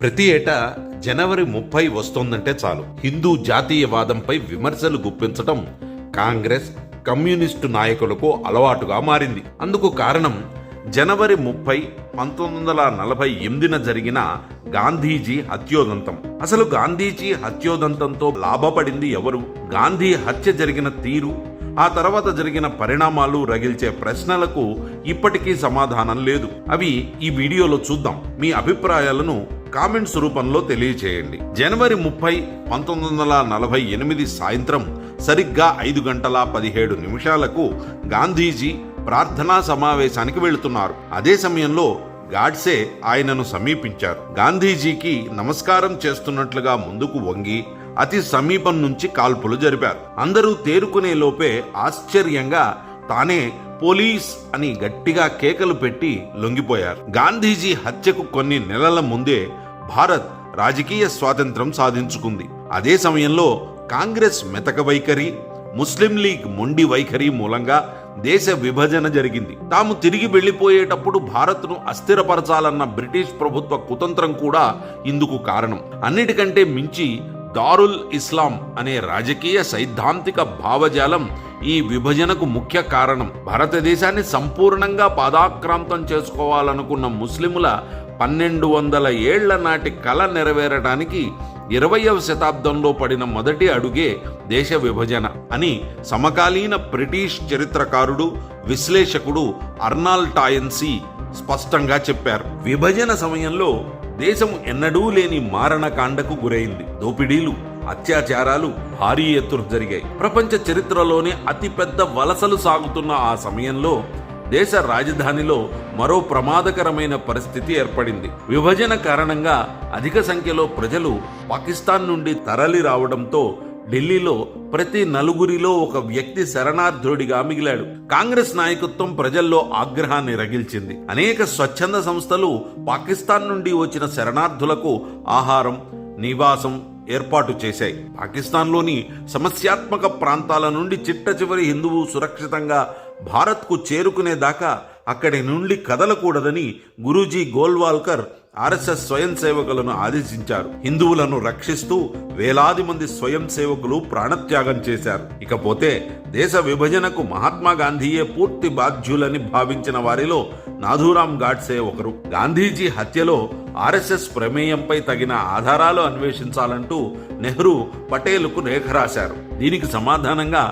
ప్రతి ఏటా జనవరి ముప్పై వస్తోందంటే చాలు. హిందూ జాతీయవాదంపై విమర్శలు గుప్పించటం కాంగ్రెస్ కమ్యూనిస్టు నాయకులకు అలవాటుగా మారింది. అందుకు కారణం జనవరి ముప్పై పంతొమ్మిది వందల నలభై ఎనిమిదిన జరిగిన గాంధీజీ హత్యోదంతం. అసలు గాంధీజీ హత్యోదంతంతో లాభపడింది ఎవరు? గాంధీ హత్య జరిగిన తీరు ఆ తర్వాత జరిగిన పరిణామాలు రగిల్చే ప్రశ్నలకు ఇప్పటికీ సమాధానం లేదు. అవి ఈ వీడియోలో చూద్దాం. మీ అభిప్రాయాలను కామెంట్స్ రూపంలో తెలియచేయండి. జనవరి ముప్పై పంతొమ్మిది వందల నలభై ఎనిమిది సాయంత్రం సరిగ్గా ఐదు గంటల పదిహేడు నిమిషాలకు గాంధీజీ ప్రార్థనా సమావేశానికి వెళుతున్నారు. అదే సమయంలో గాడ్సే ఆయనను సమీపించారు. గాంధీజీకి నమస్కారం చేస్తున్నట్లుగా ముందుకు వంగి అతి సమీపం నుంచి కాల్పులు జరిపారు. అందరూ తేరుకునే లోపే ఆశ్చర్యంగా తానే పోలీస్ అని గట్టిగా కేకలు పెట్టి లొంగిపోయారు. గాంధీజీ హత్యకు కొన్ని నెలల ముందే భారత్ రాజకీయ స్వాతంత్రం సాధించుకుంది. అదే సమయంలో కాంగ్రెస్ మెతక వైఖరి ముస్లిం లీగ్ మొండి వైఖరి మూలంగా దేశ విభజన జరిగింది. తాము తిరిగి వెళ్ళిపోయేటప్పుడు భారత్ను అస్థిరపరచాలన్న బ్రిటిష్ ప్రభుత్వ కుతంత్రం కూడా ఇందుకు కారణం. అన్నిటికంటే మించి దారుల్ ఇస్లాం అనే రాజకీయ సైద్ధాంతిక భావజాలం ఈ విభజనకు ముఖ్య కారణం. భారతదేశాన్ని సంపూర్ణంగా పాదాక్రాంతం చేసుకోవాలనుకున్న ముస్లిముల పన్నెండు వందల ఏళ్ళ నాటి కళ నెరవేరడానికి ఇరవయవ శతాబ్దంలో పడిన మొదటి అడుగే దేశ విభజన అని సమకాలీన బ్రిటిష్ చరిత్రకారుడు విశ్లేషకుడు అర్నాల్ టాయన్సీ స్పష్టంగా చెప్పారు. విభజన సమయంలో దేశం ఎన్నడూ లేని మారణకాండకు గురైంది. దోపిడీలు అత్యాచారాలు భారీ ఎత్తున జరిగాయి. ప్రపంచ చరిత్రలోనే అతిపెద్ద వలసలు సాగుతున్న ఆ సమయంలో దేశ రాజధానిలో మరో ప్రమాదకరమైన పరిస్థితి ఏర్పడింది. విభజన కారణంగా అధిక సంఖ్యలో ప్రజలు పాకిస్తాన్ నుండి తరలి రావడంతో ఢిల్లీలో ప్రతి నలుగురిలో ఒక వ్యక్తి శరణార్థుడిగా మిగిలాడు. కాంగ్రెస్ నాయకత్వం ప్రజల్లో ఆగ్రహాన్ని రగిల్చింది. అనేక స్వచ్ఛంద సంస్థలు పాకిస్తాన్ నుండి వచ్చిన శరణార్థులకు ఆహారం నివాసం ఏర్పాటు చేశాయి. పాకిస్తాన్లోని సమస్యాత్మక ప్రాంతాల నుండి చిట్ట చివరి హిందువు సురక్షితంగా భారత్కు చేరుకునేదాకా అక్కడి నుండి కదలకూడదని గురూజీ గోల్వాల్కర్ ఆర్ఎస్ఎస్ స్వయం సేవకులను ఆదేశించారు. హిందువులను రక్షిస్తూ వేలాది మంది స్వయం సేవకులు ప్రాణత్యాగం చేశారు. ఇకపోతే దేశ విభజనకు మహాత్మా గాంధీయే పూర్తి బాధ్యులని భావించిన వారిలో నాథూరాం గాడ్సే ఒకరు. గాంధీజీ హత్యలో ఆర్ఎస్ఎస్ ప్రమేయంపై తగిన ఆధారాలు అన్వేషించాలంటూ నెహ్రూ పటేల్కు లేఖ రాశారు. దీనికి సమాధానంగా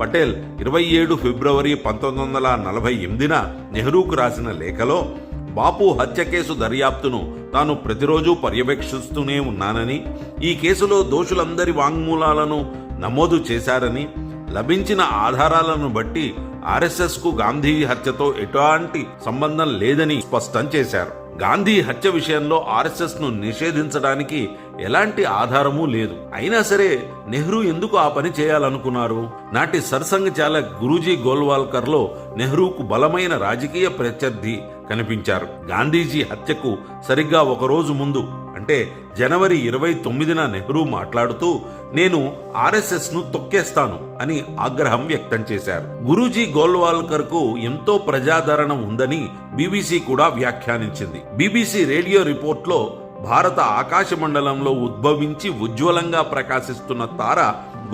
పటేల్ ఇరవై ఏడు ఫిబ్రవరి పంతొమ్మిది వందల నలభై ఎనిమిదిన నెహ్రూకు రాసిన లేఖలో బాపు హత్య కేసు దర్యాప్తును తాను ప్రతిరోజు పర్యవేక్షిస్తూనే ఉన్నానని ఈ కేసులో దోషులందరి వాంగ్మూలాలను నమోదు చేశారని లభించిన ఆధారాలను బట్టి ఆర్ఎస్ఎస్కు గాంధీ హత్యతో ఎటువంటి సంబంధం లేదని స్పష్టం చేశారు. గాంధీ హత్య విషయంలో ఆర్ఎస్ఎస్ను నిషేధించడానికి ఎలాంటి ఆధారమూ లేదు. అయినా సరే నెహ్రూ ఎందుకు ఆ పని చేయాలనుకున్నారు? నాటి సర్సంఘ్ చాలక్ గురూజీ గోల్వాల్కర్లో నెహ్రూకు బలమైన రాజకీయ ప్రత్యర్థి కనిపించారు. గాంధీజీ హత్యకు సరిగ్గా ఒక రోజు ముందు అంటే జనవరి ఇరవై తొమ్మిదిన నెహ్రూ మాట్లాడుతూ నేను ఆర్ఎస్ఎస్ను తొక్కేస్తాను అని ఆగ్రహం వ్యక్తం చేశారు. గురూజీ గోల్వాల్కర్కు ఎంతో ప్రజాదరణ ఉందని బీబీసీ కూడా వ్యాఖ్యానించింది. బీబీసీ రేడియో రిపోర్ట్లో భారత ఆకాశ మండలంలో ఉద్భవించి ఉజ్వలంగా ప్రకాశిస్తున్న తార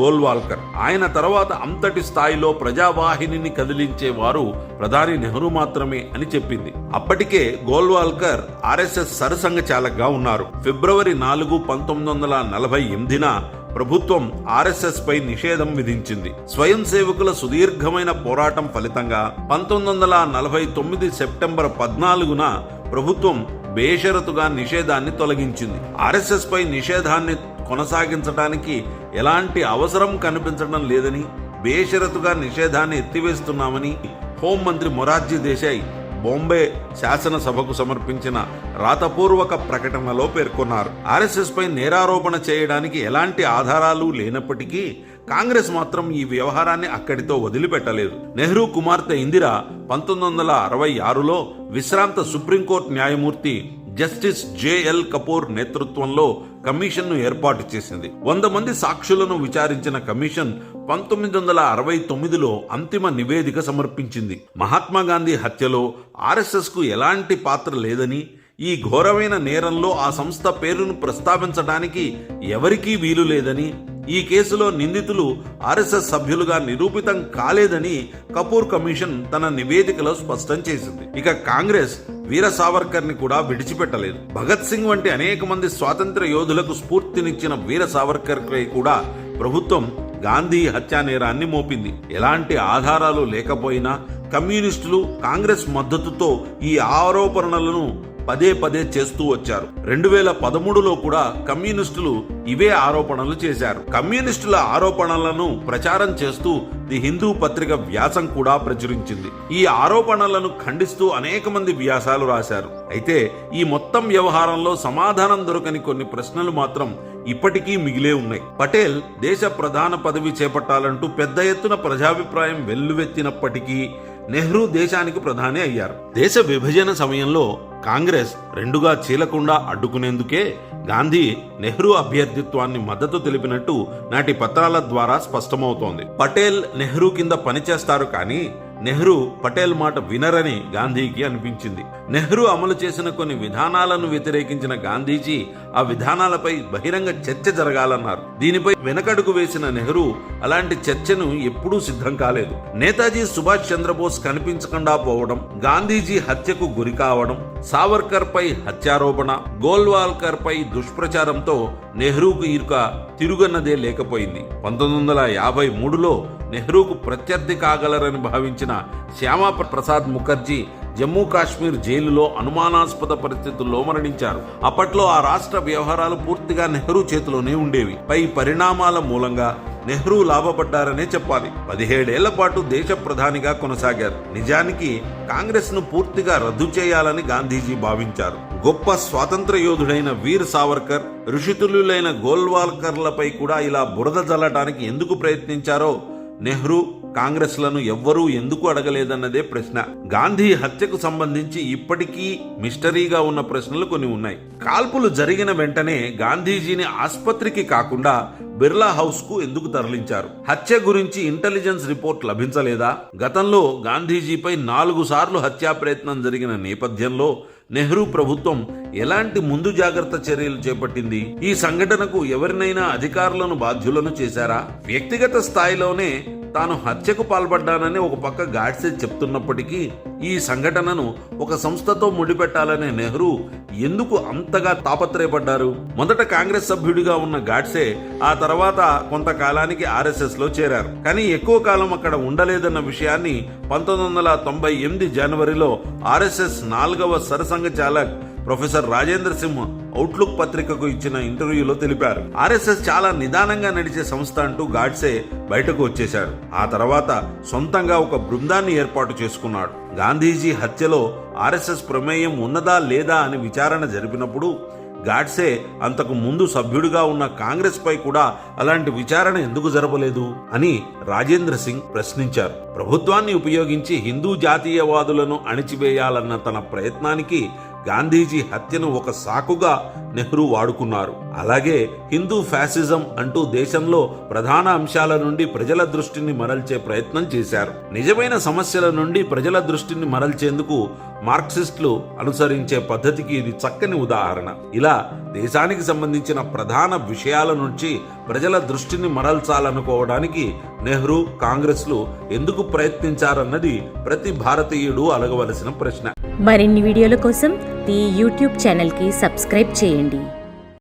గోల్వాల్కర్. ఆయన తర్వాత అంతటి స్థాయిలో ప్రజావాహినిని కదిలించేవారు ప్రధాని నెహ్రూ మాత్రమే అని చెప్పింది. అప్పటికే గోల్వాల్కర్ ఆర్ఎస్ఎస్ సరసంఘ చాలకగా ఉన్నారు. ఫిబ్రవరి నాలుగు పంతొమ్మిది వందల నలభై ఎనిమిదిన ప్రభుత్వం ఆర్ఎస్ఎస్ పై నిషేధం విధించింది. స్వయం సేవకుల సుదీర్ఘమైన పోరాటం ఫలితంగా పంతొమ్మిది వందల నలభై తొమ్మిది సెప్టెంబర్ పద్నాలుగున ప్రభుత్వం బేషరతుగా నిషేధాన్ని తొలగించింది. ఆర్ఎస్ఎస్ పై నిషేధాన్ని కొనసాగించడానికి ఎలాంటి అవసరం కనిపించడం లేదని బేషరతుగా నిషేధాన్ని ఎత్తివేస్తున్నామని హోంమంత్రి మొరార్జీ దేశాయ్ బాంబే శాసనసభకు సమర్పించిన రాతపూర్వక ప్రకటనలో పేర్కొన్నారు. ఆర్ఎస్ఎస్పై నేరారోపణ చేయడానికి ఎలాంటి ఆధారాలు లేనప్పటికీ కాంగ్రెస్ మాత్రం ఈ వ్యవహారాన్ని అక్కడితో వదిలిపెట్టలేదు. నెహ్రూ కుమార్తె ఇందిరా పంతొమ్మిది వందల అరవై ఆరులో విశ్రాంత సుప్రీంకోర్టు న్యాయమూర్తి జస్టిస్ జేఎల్ కపూర్ నేతృత్వంలో కమిషన్ను ఏర్పాటు చేసింది. వంద మంది సాక్షులను విచారించిన కమిషన్ పంతొమ్మిది వందల అరవై తొమ్మిదిలో అంతిమ నివేదిక సమర్పించింది. మహాత్మా గాంధీ హత్యలో ఆర్ఎస్ఎస్కు ఎలాంటి పాత్ర లేదని ఈ ఘోరమైన నేరంలో ఆ సంస్థ పేరును ప్రస్తావించడానికి ఎవరికీ వీలు లేదని ఈ కేసులో నిందితులు ఆర్ఎస్ఎస్ సభ్యులుగా నిరూపితం కాలేదని కపూర్ కమిషన్ తన నివేదికలో స్పష్టం చేసింది. ఇక కాంగ్రెస్ వీర సావర్కర్ని కూడా విడిచిపెట్టలేదు. భగత్ సింగ్ వంటి అనేక మంది స్వాతంత్ర యోధులకు స్ఫూర్తినిచ్చిన వీర సావర్కర్పై కూడా ప్రభుత్వం గాంధీ హత్యా నేరాన్ని మోపింది. ఎలాంటి ఆధారాలు లేకపోయినా కమ్యూనిస్టులు కాంగ్రెస్ మద్దతుతో ఈ ఆరోపణలను పదే పదే చేస్తూ వచ్చారు. రెండు వేల పదమూడులో కూడా కమ్యూనిస్టులు ఇవే ఆరోపణలు చేశారు. కమ్యూనిస్టుల ఆరోపణలను ప్రచారం చేస్తూ ది హిందూ పత్రిక వ్యాసం కూడా ప్రచురించింది. ఈ ఆరోపణలను ఖండిస్తూ అనేక మంది వ్యాసాలు రాశారు. అయితే ఈ మొత్తం వ్యవహారంలో సమాధానం దొరకని కొన్ని ప్రశ్నలు మాత్రం ఇప్పటికీ మిగిలే ఉన్నాయి. పటేల్ దేశ ప్రధాన పదవి చేపట్టాలంటూ పెద్ద ఎత్తున ప్రజాభిప్రాయం వెల్లువెత్తినప్పటికీ నెహ్రూ దేశానికి ప్రధాని అయ్యారు. దేశ విభజన సమయంలో కాంగ్రెస్ రెండుగా చీలకుండా అడ్డుకునేందుకే గాంధీ నెహ్రూ అభ్యర్థిత్వాన్ని మద్దతు తెలిపినట్టు నాటి పత్రాల ద్వారా స్పష్టమవుతోంది. పటేల్ నెహ్రూ కింద పనిచేస్తారు కానీ నెహ్రూ పటేల్ మాట వినరని గాంధీకి అనిపించింది. నెహ్రూ అమలు చేసిన కొన్ని విధానాలను వ్యతిరేకించిన గాంధీజీ ఆ విధానాలపై బహిరంగ చర్చ జరగాలన్నారు. దీనిపై వెనకడుగు వేసిన నెహ్రూ అలాంటి చర్చను ఎప్పుడూ సిద్ధం కాలేదు. నేతాజీ సుభాష్ చంద్రబోస్ కనిపించకుండా పోవడం గాంధీజీ హత్యకు గురి కావడం సావర్కర్ పై హత్యారోపణ గోల్వాల్కర్ పై దుష్ప్రచారంతో నెహ్రూకు ఇరుక తిరుగన్నదే లేకపోయింది. పంతొమ్మిది వందల యాభై మూడులో నెహ్రూకు ప్రత్యర్థి కాగలరని భావించిన శ్యామా ప్రసాద్ ముఖర్జీ జమ్మూ కాశ్మీర్ జైలులో అనుమానాస్పద పరిస్థితుల్లో మరణించారు. అప్పట్లో ఆ రాష్ట్ర వ్యవహారాలు పూర్తిగా నెహ్రూ చేతిలోనే ఉండేవి. పై పరిణామాల మూలంగా నెహ్రూ లాభపడ్డారనే చెప్పాలి. పదిహేడేళ్ళ పాటు దేశ ప్రధానిగా కొనసాగారు. నిజానికి కాంగ్రెస్ను పూర్తిగా రద్దు చేయాలని గాంధీజీ భావించారు. గొప్ప స్వాతంత్ర యోధుడైన వీర్ సావర్కర్ ఋషితుల్యులైన గోల్వాల్కర్లపై కూడా ఇలా బురద జల్లటానికి ఎందుకు ప్రయత్నించారో నెహ్రూ కాంగ్రెస్లను ఎవ్వరూ ఎందుకు అడగలేదన్నదే ప్రశ్న. గాంధీ హత్యకు సంబంధించి ఇప్పటికీ మిస్టరీగా ఉన్న ప్రశ్నలు కొన్ని ఉన్నాయి. కాల్పులు జరిగిన వెంటనే గాంధీజీని ఆసుపత్రికి కాకుండా బిర్లా హౌస్కు ఎందుకు తరలించారు? హత్య గురించి ఇంటెలిజెన్స్ రిపోర్ట్ లభించలేదా? గతంలో గాంధీజీపై నాలుగు సార్లు హత్యా ప్రయత్నం జరిగిన నేపథ్యంలో నెహ్రూ ప్రభుత్వం ఎలాంటి ముందు జాగ్రత్త చర్యలు చేపట్టింది? ఈ సంఘటనకు ఎవరినైనా అధికారులను బాధ్యులను చేశారా? వ్యక్తిగత స్థాయిలోనే తాను హత్యకు పాల్పడ్డానని ఒక పక్క గాడ్సే చెప్తున్నప్పటికీ ఈ సంఘటనను ఒక సంస్థతో ముడిపెట్టాలనే నెహ్రూ ఎందుకు అంతగా తాపత్రయపడ్డారు? మొదట కాంగ్రెస్ సభ్యుడిగా ఉన్న గాడ్సే ఆ తర్వాత కొంతకాలానికి ఆర్ఎస్ఎస్లో చేరారు. కానీ ఎక్కువ కాలం అక్కడ ఉండలేదన్న విషయాన్ని పంతొమ్మిది వందల తొంభై ఎనిమిది జనవరిలో ఆర్ఎస్ఎస్ నాలుగవ sarsanghchalak professor Rajendra Singh Outlook పత్రికకు ఇచ్చిన ఇంటర్వ్యూలో తెలిపారు. ఆర్ఎస్ఎస్ చాలా నిదానంగా నడిచే సంస్థ అంటూ గాడ్సే బయటకు వచ్చేశాడు. ఆ తర్వాత సొంతంగా ఒక బృందాన్ని ఏర్పాటు చేసుకున్నాడు. గాంధీజీ హత్యలో ఆర్ఎస్ఎస్ ప్రమేయం ఉన్నదా లేదా అని విచారణ జరిపినప్పుడు గాడ్సే అంతకు ముందు సభ్యుడిగా ఉన్న కాంగ్రెస్ పై కూడా అలాంటి విచారణ ఎందుకు జరపలేదు అని రాజేంద్ర సింగ్ ప్రశ్నించారు. ప్రభుత్వాన్ని ఉపయోగించి హిందూ జాతీయవాదులను అణిచివేయాలన్న తన ప్రయత్నానికి గాంధీజీ హత్యను ఒక సాకుగా నెహ్రూ వాడుకున్నారు. అలాగే హిందూ ఫ్యాసిజం అంటూ దేశంలో ప్రధాన అంశాల నుండి ప్రజల దృష్టిని మరల్చే ప్రయత్నం చేశారు. నిజమైన సమస్యల నుండి ప్రజల దృష్టిని మరల్చేందుకు మార్క్సిస్టులు అనుసరించే పద్ధతికి ఇది చక్కని ఉదాహరణ. ఇలా దేశానికి సంబంధించిన ప్రధాన విషయాల నుంచి ప్రజల దృష్టిని మరల్చాలనుకోవడానికి నెహ్రూ కాంగ్రెస్లు ఎందుకు ప్రయత్నించారన్నది ప్రతి భారతీయుడు అలగవలసిన ప్రశ్న. మరిన్ని వీడియోల కోసం ఈ యూట్యూబ్ ఛానల్కి సబ్స్క్రైబ్ చేయండి.